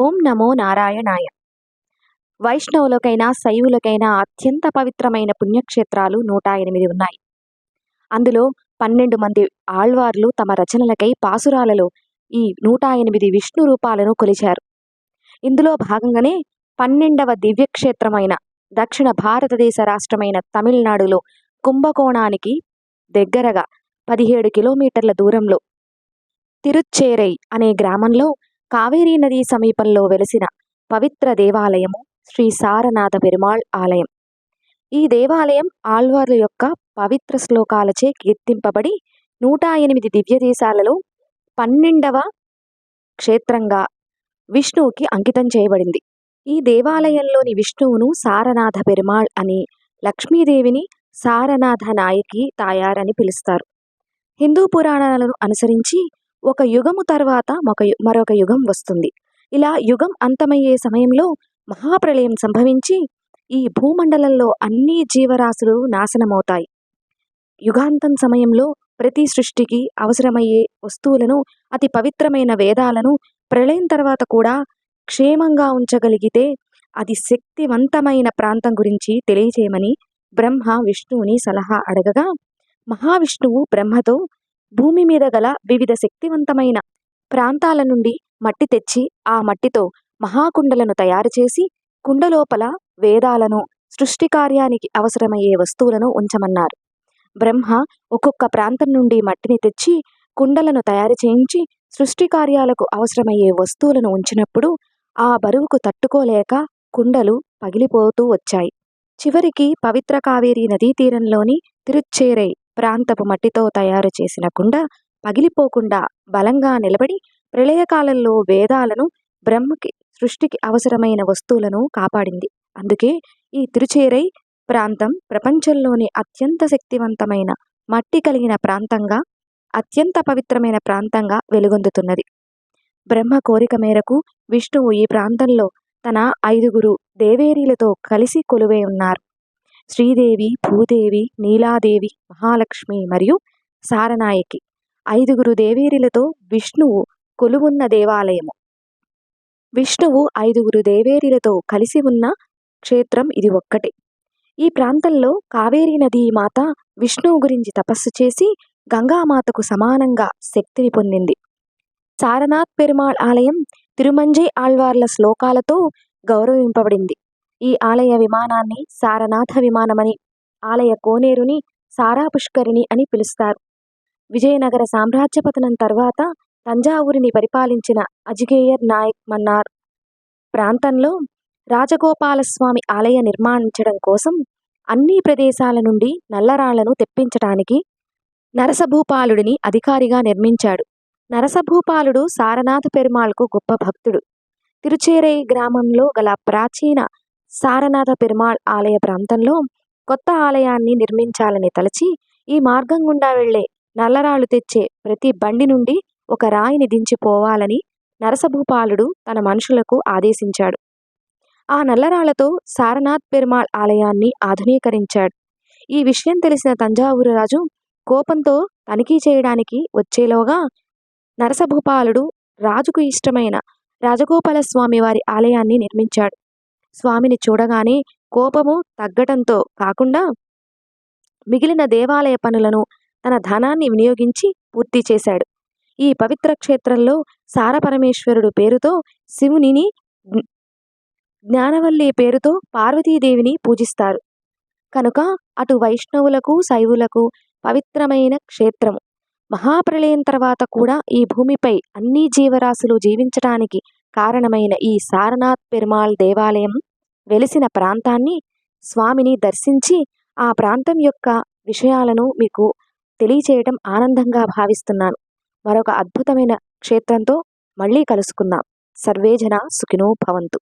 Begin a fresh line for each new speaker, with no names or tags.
ఓం నమో నారాయణాయ. వైష్ణవులకైనా శైవులకైనా అత్యంత పవిత్రమైన పుణ్యక్షేత్రాలు నూట ఎనిమిది ఉన్నాయి. అందులో పన్నెండు మంది ఆళ్వార్లు తమ రచనలకై పాసురాలలో ఈ నూట ఎనిమిది విష్ణు రూపాలను కొలిచారు. ఇందులో భాగంగానే పన్నెండవ దివ్యక్షేత్రమైన దక్షిణ భారతదేశ రాష్ట్రమైన తమిళనాడులో కుంభకోణానికి దగ్గరగా పదిహేడు కిలోమీటర్ల దూరంలో తిరుచ్చేరై అనే గ్రామంలో కావేరీ నదీ సమీపంలో వెలిసిన పవిత్ర దేవాలయము శ్రీ సారనాథ పెరుమాళ్ ఆలయం. ఈ దేవాలయం ఆళ్వార్ల యొక్క పవిత్ర శ్లోకాలచే కీర్తింపబడి నూట ఎనిమిది దివ్య దేశాలలో పన్నెండవ క్షేత్రంగా విష్ణువుకి అంకితం చేయబడింది. ఈ దేవాలయంలోని విష్ణువును సారనాథ పెరుమాళ్ అని లక్ష్మీదేవిని సారనాథ నాయకి తాయారని పిలుస్తారు. హిందూ పురాణాలను అనుసరించి ఒక యుగము తర్వాత ఒక మరొక యుగం వస్తుంది. ఇలా యుగం అంతమయ్యే సమయంలో మహాప్రళయం సంభవించి ఈ భూమండలంలో అన్ని జీవరాశులు నాశనమవుతాయి. యుగాంతం సమయంలో ప్రతి సృష్టికి అవసరమయ్యే వస్తువులను అతి పవిత్రమైన వేదాలను ప్రళయం తర్వాత కూడా క్షేమంగా ఉంచగలిగితే అది శక్తివంతమైన ప్రాంతం గురించి తెలియచేయమని బ్రహ్మ విష్ణువుని సలహా అడగగా మహావిష్ణువు బ్రహ్మతో భూమి మీద గల వివిధ శక్తివంతమైన ప్రాంతాల నుండి మట్టి తెచ్చి ఆ మట్టితో మహాకుండలను తయారు చేసి కుండలోపల వేదాలను సృష్టి కార్యానికి అవసరమయ్యే వస్తువులను ఉంచమన్నారు. బ్రహ్మ ఒక్కొక్క ప్రాంతం నుండి మట్టిని తెచ్చి కుండలను తయారు చేయించి సృష్టి కార్యాలకు అవసరమయ్యే వస్తువులను ఉంచినప్పుడు ఆ బరువుకు తట్టుకోలేక కుండలు పగిలిపోతూ వచ్చాయి. చివరికి పవిత్ర కావేరీ నదీ తీరంలోని తిరుచ్చేరై ప్రాంతపు మట్టితో తయారు చేసిన కుండ పగిలిపోకుండా బలంగా నిలబడి ప్రళయకాలంలో వేదాలను బ్రహ్మకి సృష్టికి అవసరమైన వస్తువులను కాపాడింది. అందుకే ఈ తిరుచేరై ప్రాంతం ప్రపంచంలోని అత్యంత శక్తివంతమైన మట్టి కలిగిన ప్రాంతంగా అత్యంత పవిత్రమైన ప్రాంతంగా వెలుగొందుతున్నది. బ్రహ్మ కోరిక మేరకు విష్ణువు ఈ ప్రాంతంలో తన ఐదుగురు దేవేరీలతో కలిసి కొలువై ఉన్నారు. శ్రీదేవి భూదేవి నీలాదేవి మహాలక్ష్మి మరియు సారనాయకి. ఐదుగురు దేవేరులతో విష్ణువు కొలువున్న దేవాలయము. విష్ణువు ఐదుగురు దేవేరులతో కలిసి ఉన్న క్షేత్రం ఇది ఒక్కటే. ఈ ప్రాంతంలో కావేరీ నదీ మాత విష్ణువు గురించి తపస్సు చేసి గంగామాతకు సమానంగా శక్తిని పొందింది. సారనాథ్ పెరుమాళ్ ఆలయం తిరుమంజై ఆళ్వార్ల శ్లోకాలతో గౌరవింపబడింది. ఈ ఆలయ విమానాన్ని సారనాథ విమానమని ఆలయ కోనేరుని సారా పుష్కరిణి అని పిలుస్తారు. విజయనగర సామ్రాజ్య పతనం తర్వాత తంజావూరిని పరిపాలించిన అజిగేయర్ నాయక్ మన్నార్ ప్రాంతంలో రాజగోపాలస్వామి ఆలయ నిర్మాణించడం కోసం అన్ని ప్రదేశాల నుండి నల్లరాళ్ళను తెప్పించటానికి నరసభూపాలుడిని అధికారిగా నిర్మించాడు. నరసభూపాలుడు సారనాథ పెరుమాళ్కు గొప్ప భక్తుడు. తిరుచేరై గ్రామంలో గల ప్రాచీన సారనాథ పెరుమాళ్ ఆలయ ప్రాంతంలో కొత్త ఆలయాన్ని నిర్మించాలని తలచి ఈ మార్గం గుండా వెళ్ళే నల్లరాళ్ళు తెచ్చే ప్రతి బండి నుండి ఒక రాయిని దించిపోవాలని నరసభూపాలుడు తన మనుషులకు ఆదేశించాడు. ఆ నల్లరాళ్ళతో సారనాథ్ పెరుమాళ్ ఆలయాన్ని ఆధునీకరించాడు. ఈ విషయం తెలిసిన తంజావూరు రాజు కోపంతో తనిఖీ చేయడానికి వచ్చేలోగా నరసభూపాలుడు రాజుకు ఇష్టమైన రాజగోపాలస్వామి వారి ఆలయాన్ని నిర్మించాడు. స్వామిని చూడగానే కోపము తగ్గటంతో కాకుండా మిగిలిన దేవాలయ పనులను తన ధనాన్ని వినియోగించి పూర్తి చేశాడు. ఈ పవిత్ర క్షేత్రంలో సారపరమేశ్వరుడు పేరుతో శివునిని జ్ఞానవల్లి పేరుతో పార్వతీదేవిని పూజిస్తారు. కనుక అటు వైష్ణవులకు శైవులకు పవిత్రమైన క్షేత్రము. మహాప్రళయం తర్వాత కూడా ఈ భూమిపై అన్ని జీవరాశులు జీవించటానికి కారణమైన ఈ సారనాథ్ పెరుమాళ్ దేవాలయం వెలిసిన ప్రాంతాన్ని స్వామిని దర్శించి ఆ ప్రాంతం యొక్క విషయాలను మీకు తెలియచేయటం ఆనందంగా భావిస్తున్నాను. మరొక అద్భుతమైన క్షేత్రంతో మళ్ళీ కలుసుకుందాం. సర్వేజన సుఖినో భవంతు.